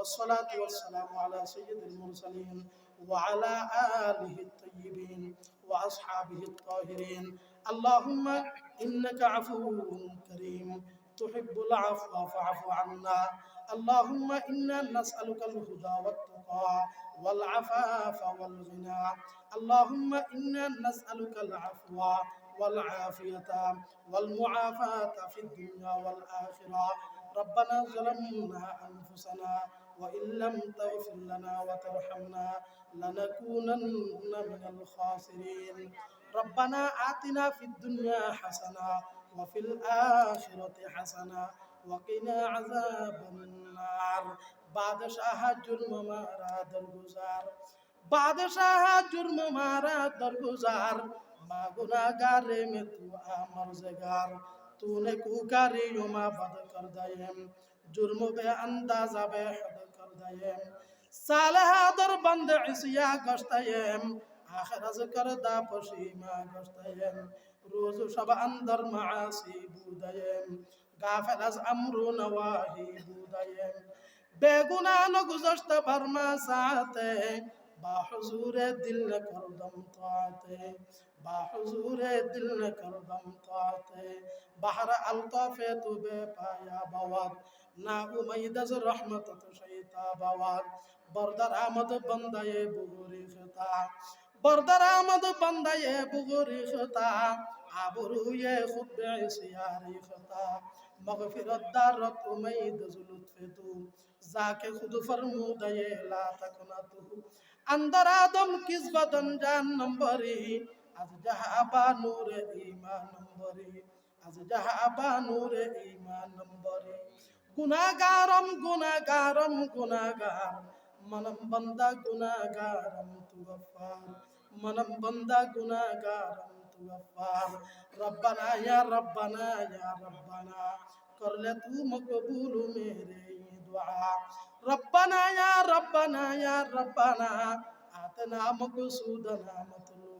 والصلاة والسلام على سيد المرسلين وعلى آله الطيبين وأصحابه الطاهرين. اللهم إنك عفو كريم. تحب العفو فاعف عنا. اللهم إنا نسألك الهدى والتقى والعفاف والغنى. اللهم إنا نسألك العفو والعافية والمعافاة في الدنيا والآخرة. ربنا ظلمنا أنفسنا وإن لم تغفر لنا وترحمنا لنكونن من الخاسرين. ربنا آتنا في الدنيا حسنة وفي الآخرة حسنة وقنا عذاب النار. بادشاہ جرم ہمارا بعد بادشاہ جرم ہمارا درگزار. ما گناہگار میں تو آمرزگار تو نكو کوکاریوں ما بد کر دائم जुर्म बे अंदाजा बे हद कर दयम सालह दर बंद इसिया गश्तयम आखिर az करदा पशीमा गश्तयम रोज शब अंदर मासी बुदयम गाफिल az amru nawahi budayem बेगुना न गुजश्त भरमा साते बाहुजूर दिल न करदम ताते बाहुजूर বা হুজুরে দিল করদম তাতে, বাহার আলতাফে তুবে পায়া বাওয়াত, না উমাইদাজ রহমত তুষাইতা বাওয়াত, বরদার আহমদ বন্দায়ে বুগুরি ফিতা বরদার আহমদ বন্দায়ে বুগুরি ফিতা আবরুয়ে খুদ্বে সিয়ারি ফিতা مغفرت دارت امید زلط فدو زاکے خود فرمودے لا تکنتو আজ জাহাবা নূরে ইমান নম্বরে, আজ জাহাবা নূরে ইমান নম্বরে। গুনাগারম গুনাগারম গুনাগার মনম বন্দা গুনাগারম তু গফার মনম বন্দা গুনাগারম তু গফার রব্বানা ইয়া রব্বানা ইয়া রব্বানা। করলে তু মকবুল মেরে দুআ রব্বানা ইয়া রব্বানা ইয়া রব্বানা। আতনা মকসুদনা মতলু।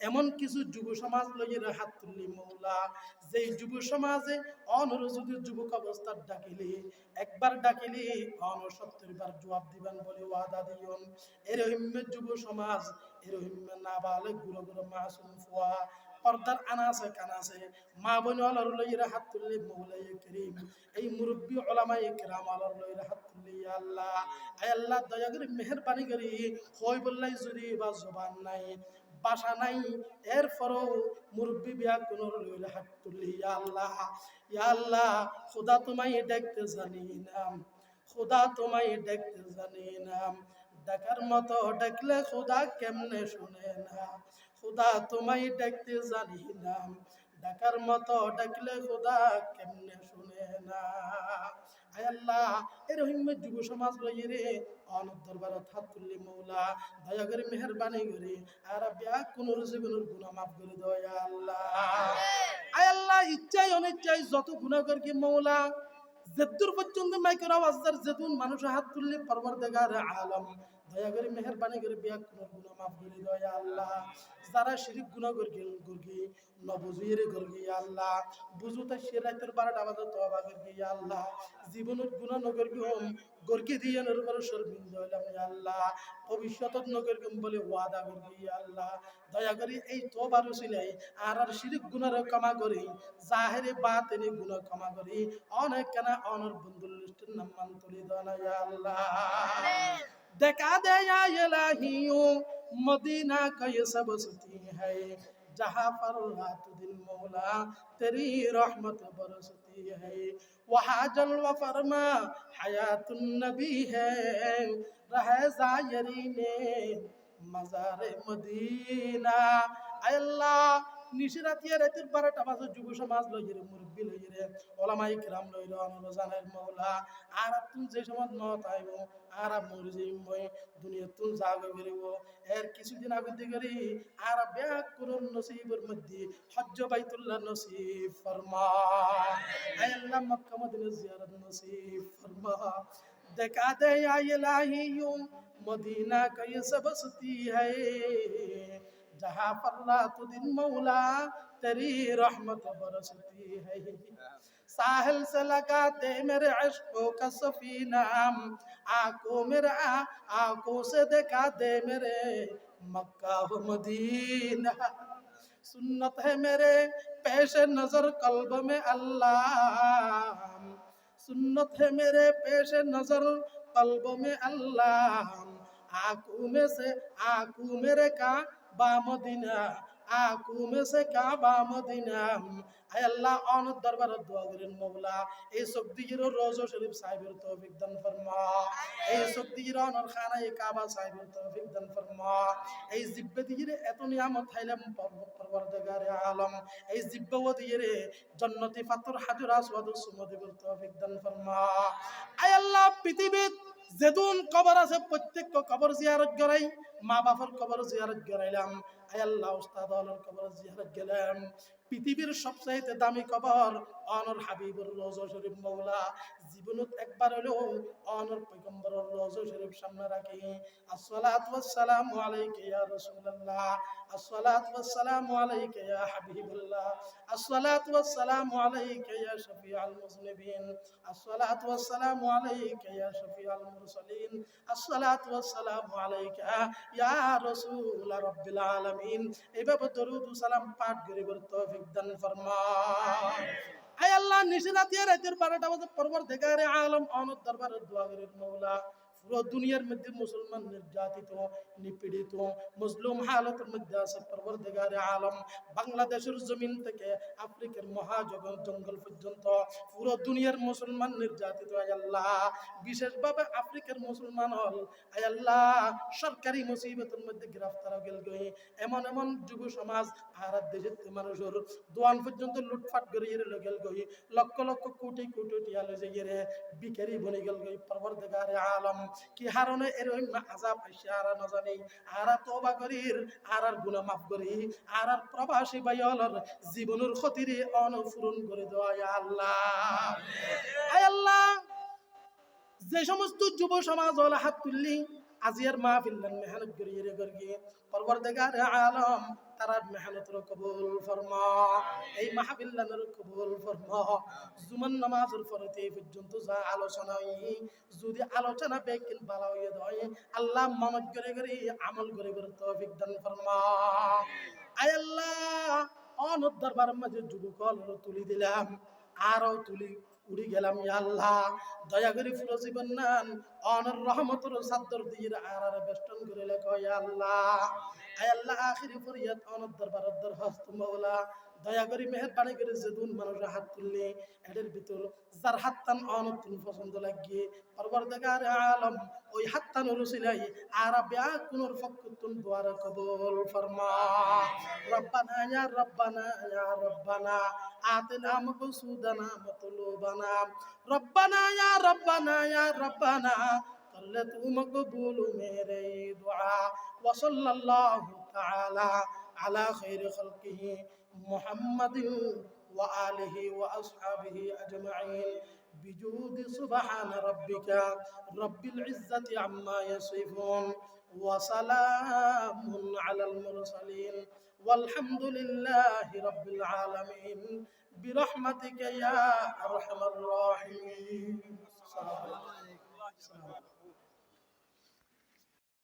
এমন কিছু যুব সমাজ লইয়ে হাত তুললি মৌলা। যেই যুব সমাজে অনর যদি যুবক অবস্থার ডাকিলি, একবার ডাকিলি অন সত্তর বার জবাব দিবেন বলে ওয়াদা দিয়ন। এর হিম্মে যুব সমাজ এর হিম্মে না বালে গুরো গুরো মাসুম ফুয়া। পর্দার আনাসে কানাসে মা বোন অলর হাত তুললি মৌলাই করিম। এই মুরব্বী ওলামাই কেরাম অলর হাত তুললি আল্লাহ। আল্লাহ, দয়া করে মেহরবানি করি। হই বললাই যদি বা জবান নাই। বাসা নাই। এরপরও মুরব্বী বিয়া কোন লইলে হাত ইয়া আল্লাহ ইয়া আল্লাহ, খোদা তোমায় দেখতে জানি না। খোদা তোমায় দেখতে জানি না। ডাকার মতো ডাকলে খোদা কেমনে শুনে না? খোদা তোমায় দেখতে জানি না। ডাকার মতো ডাকলে খোদা কেমনে শুনে না? আয় আল্লাহ রহিম যুব সমাজ লইয়ে রে। অনর দরবার তুললি মৌলা, দয়া করে মেহরবানি করে। আর ব্যাগ কোন জীবনের গুণা মাফ করে দয়া আল্লাহ। আয় আল্লাহ ইচ্ছাই অনিচ্ছাই যত গুণা কর কি মৌলা। যেদুর পর্যন্ত মাইকের আওয়াজ দার যেতুন মানুষ হাত তুললে পরবর দেখার আলম। দয়া করে মেহরবানি করে বিয়া কোন গুণা মাফ করে দাও ইয়া আল্লাহ। যারা শিরিক গুণা করগি করগি নবজুয়ের করগি আল্লাহ। বুঝু তা সে রাতের বারোটা বাজে তবা করগি আল্লাহ। জীবনের গুণা নগরগি হোম গর্গে দিয়ে নর বড় শর্মিন্দ হইলাম আল্লাহ। ভবিষ্যতত নগরগম বলে ওয়াদা করগি আল্লাহ। দয়া করে এই তোবার উসিলাই আর আর শিরিক গুণার ক্ষমা করি, জাহেরে বাতেনে গুণা ক্ষমা করি। অনেক কেনা অনর বন্ধুর লিস্টের নাম মান তুলি দানা ইয়া دکا دے یا الہیوں مدینہ کا یہ سب ستی ہے جہاں پر رات دن مولا تیری رحمت برستی ہے وہاں جلوہ فرما حیات النبی ہے رہے زائری میں مزار مدینہ اللہ নিশে রাতিয়া রাতের বারোটা বাজে যুব সমাজ লই রে, মুরব্বী লই রে, ওলামাই কিরাম লই রে আনরজানের মৌলা আর তুই যে সমাজ মত আইব, আর যে মই দুনিয়া তুই জাগো বেরিব। এর কিছুদিন আগে রে আর ব্যাগ করুন নসিবের মধ্যে হজ্জ বাইতুল্লাহ নসিব ফরমা। আয় আল্লাহ মক্কা মদিনা জিয়ারত নসিব ফরমা। দেখা দে یا الہیوں مدینہ کا یہ سب بستی جہاں پر تو دن مولا تری رحمت برستی ہے۔ ساحل سے لگاتے میرے عشقوں کا سفینہ، آنکھوں میرا، آنکھوں سے دکھاتے میرے مکہ و مدینہ۔ سنت ہے میرے پیش نظر قلب میں اللہ۔ سنت ہے میرے پیش نظر قلب میں اللہ۔ আকুমে সে আকুমের কা বা মদিনা আকুমে সে কা বা মদিনা আল্লাহ অন দরবার দোয়া করেন মৌলা এই শক্তিগির রোজ শরীফ সাহেবের তৌফিক দান ফরমা এই শক্তিগির অনর খানা এই কাবা সাহেবের তৌফিক দান ফরমা এই জিব্বে দিগিরে এত নিয়ামত হাইলাম পরবর্তগারে আলম এই জিব্বে জন্নতি ফাতুর হাজুর আসওয়াদু সুমদিবুল তৌফিক দান ফরমা আয় আল্লাহ পৃথিবীতে যেদুন কবর আছে প্রত্যেক কবর জিয়ারত গড়াই মা বাবার কবর জিয়ারত গড়াইলাম আল্লাহ, উস্তাদ আলোর কবর জিয়ারত গেলাম। পৃথিবীর সবচাইতে দামি কবর অনর হাবিবুর রোজা শরীফ মৌলা। জীবনত একবার হলেও অনর পয়গম্বরের রোজা শরীফ সামনে রাখি। আসসালাতু ওয়াসসালামু আলাইকা ইয়া রাসূলুল্লাহ। আসসালাতু ওয়াসসালামু আলাইকা ইয়া হাবিবাল্লাহ। আসসালাতু ওয়াসসালামু আলাইকা ইয়া শফিআল মুজনিবিন। আসসালাতু ওয়াসসালামু আলাইকা ইয়া শফিআল মুরসালিন। আসসালাতু ওয়াসসালামু আলাইকা ইয়া রাসূল রাব্বিল আলামিন। এইভাবে দরুদ ও সালাম পাঠ করিবার তৌফিক দান ফরমা আয় আল্লাহ নিশিরাতিয়া রাতের বারোটা বাজে পরবর দেখারে আলম অনত দরবারে দোয়া করির মৌলা। পুরো দুনিয়ার মধ্যে মুসলমান নির্যাতিত, নিপীড়িত, মুসলিম হালতের মধ্যে আছে পরবর্তীকারে আলম। বাংলাদেশের জমিন থেকে আফ্রিকার মহাজগৎ জঙ্গল পর্যন্ত পুরো দুনিয়ার মুসলমান নির্যাতিত, আয় আল্লাহ। বিশেষভাবে আফ্রিকার মুসলমান হল, আয় আল্লাহ, সরকারি মুসিবতের মধ্যে গ্রেফতার গেল গই। এমন এমন যুব সমাজ আর দেশের মানুষের দোয়ান পর্যন্ত লুটফাট করে ইয়ে গেল গই। লক্ষ লক্ষ কোটি কোটি টিয়া লয়ে ইয়ে বিকারি বনে গেল গই পরবর্তীকারে আলম। কি হারনে এর ওই আজাব আইসা না জানি আর তবা করির আর আর মাফ করি প্রবাসী জীবনের অনফুরন করে আল্লাহ। আয় আল্লাহ। যে সমস্ত যুব সমাজ হাত তুললি আজিয়ার মা ফিল্লান মেহনত করিয়ে রে গর্গে। পরবর্তীকার আলম তারার মেহনতের কবুল ফরমা। এই মাহফিল্লানের কবুল ফরমা। জুমান নামাজের এই পর্যন্ত যা আলোচনা হই যদি আলোচনা বেকিন ভালো হয়ে দেয় আল্লাহ মনত করে করে আমল করে করে তৌফিক দান ফরমা। আয় আল্লাহ অনদ দরবারের মাঝে যুবকল তুলি দিলাম। আরও তুলি উড়ি গেলাম আল্লাহ। দয়া করে পুরো জীবন নান। অনর রহমতর সাদ্দর দিয়ে আর আর বেষ্টন করে লেখ আল্লাহ। আয় আল্লাহ, আখিরি ফরিয়াদ, অনর দরবার হস্ত মাওলা। দয়া করে মেহরবানি করে যেদিন মানুষের হাত তুললে, এদের ভিতর যার হাত টান অনতুন পছন্দ লাগিয়ে, পরবর্তীকার আলম ওই হাত টান রুসিলাই আর ব্যা কোনোর ফকুতুন দোয়ার কবল ফরমা। রব্বানা ইয়া রব্বানা ইয়া রব্বানা আতিনা মকসুদানা মতলুবানা রব্বানা ইয়া ربنا يا ربنا قلت مقبول میرے دعا وصلی اللہ على خير خلقه محمد وآله وأصحابه أجمعين بجود سبحان ربك رب العزة عما يصفون وسلام على المرسلين والحمد لله رب العالمين برحمتك يا أرحم الراحمين